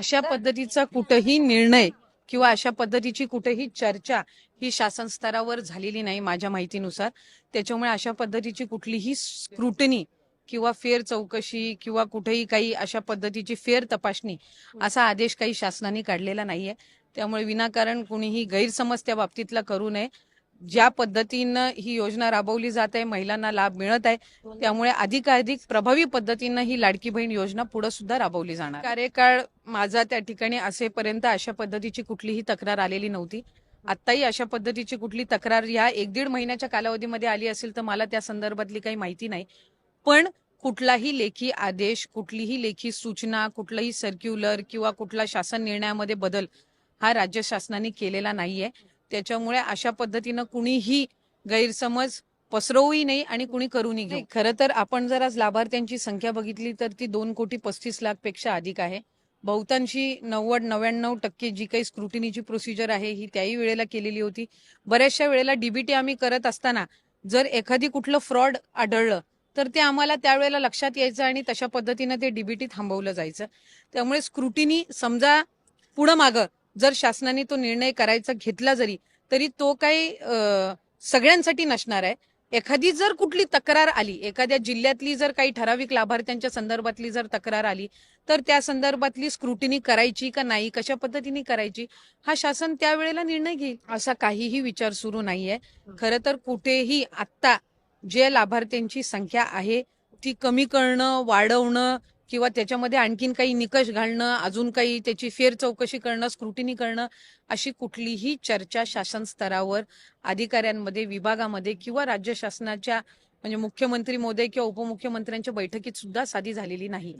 अशा पद्धतीचा कुठेही निर्णय किंवा अशा पद्धतीची कुठेही चर्चा ही शासन स्तरावर झालेली नाही माझ्या माहितीनुसार. त्याच्यामुळे अशा पद्धतीची कुठलीही स्क्रुटनी किंवा फेर चौकशी किंवा कुठेही काही अशा पद्धतीची फेर तपासणी असा आदेश काही शासनाने काढलेला नाहीये. त्यामुळे विनाकारण कुणीही गैरसमज त्या बाबतीतला करू नये. ज्या पद्धतीनं ही योजना राबवली जात आहे महिलांना लाभ मिळत आहे त्यामुळे अधिकाधिक प्रभावी पद्धतीनं ही लाडकी बहीण योजना पुढे सुद्धा राबवली जाणार. कार्यकाळ माझा त्या ठिकाणी असेपर्यंत अशा पद्धतीची कुठलीही तक्रार आलेली नव्हती. आत्ताही अशा पद्धतीची कुठली तक्रार या एक दीड महिन्याच्या कालावधीमध्ये आली असेल तर मला त्या संदर्भातली काही माहिती नाही. पण कुठलाही लेखी आदेश कुठलीही लेखी सूचना कुठलाही सर्क्युलर किंवा कुठला शासन निर्णयामध्ये बदल हा राज्य शासनाने केलेला नाहीये. त्याच्यामुळे अशा पद्धतीनं कुणीही गैरसमज पसरवूही नाही आणि कुणी करूनही घेऊ. खरं तर आपण जर आज लाभार्थ्यांची संख्या बघितली तर ती दोन कोटी पस्तीस लाखपेक्षा अधिक आहे. बहुतांशी नव्वद नव्याण्णव टक्के जी काही स्क्रुटिनीची प्रोसिजर आहे ही त्याही वेळेला केलेली होती. बऱ्याचशा वेळेला डीबीटी आम्ही करत असताना जर एखादी कुठलं फ्रॉड आढळलं तर ते आम्हाला त्यावेळेला लक्षात यायचं आणि तशा पद्धतीनं ते डीबीटी थांबवलं जायचं. त्यामुळे स्क्रुटिनी समजा पुढं मागं जर शासनाने तो निर्णय करायचा घेतला जरी तरी तो काही सगळ्यांसाठी नसणार आहे. एखादी जर कुठली तक्रार आली एखाद्या जिल्ह्यातली जर काही ठराविक लाभार्थ्यांच्या संदर्भातली जर तक्रार आली तर त्या संदर्भातली स्क्रुटिनी करायची का नाही कशा पद्धतीने करायची हा शासन त्यावेळेला निर्णय घेईल. असा काहीही विचार सुरू नाहीये. खरं तर कुठेही आत्ता जे लाभार्थ्यांची संख्या आहे ती कमी करणं वाढवणं किंवा त्याच्यामध्ये आणखीन काही निकष घालणं अजून काही त्याची फेर चौकशी करणं स्क्रुटिनी करणं अशी कुठलीही चर्चा शासन स्तरावर अधिकाऱ्यांमध्ये विभागामध्ये किंवा राज्य शासनाच्या म्हणजे मुख्यमंत्री मोदय किंवा उपमुख्यमंत्र्यांच्या बैठकीत सुद्धा साधी झालेली नाही.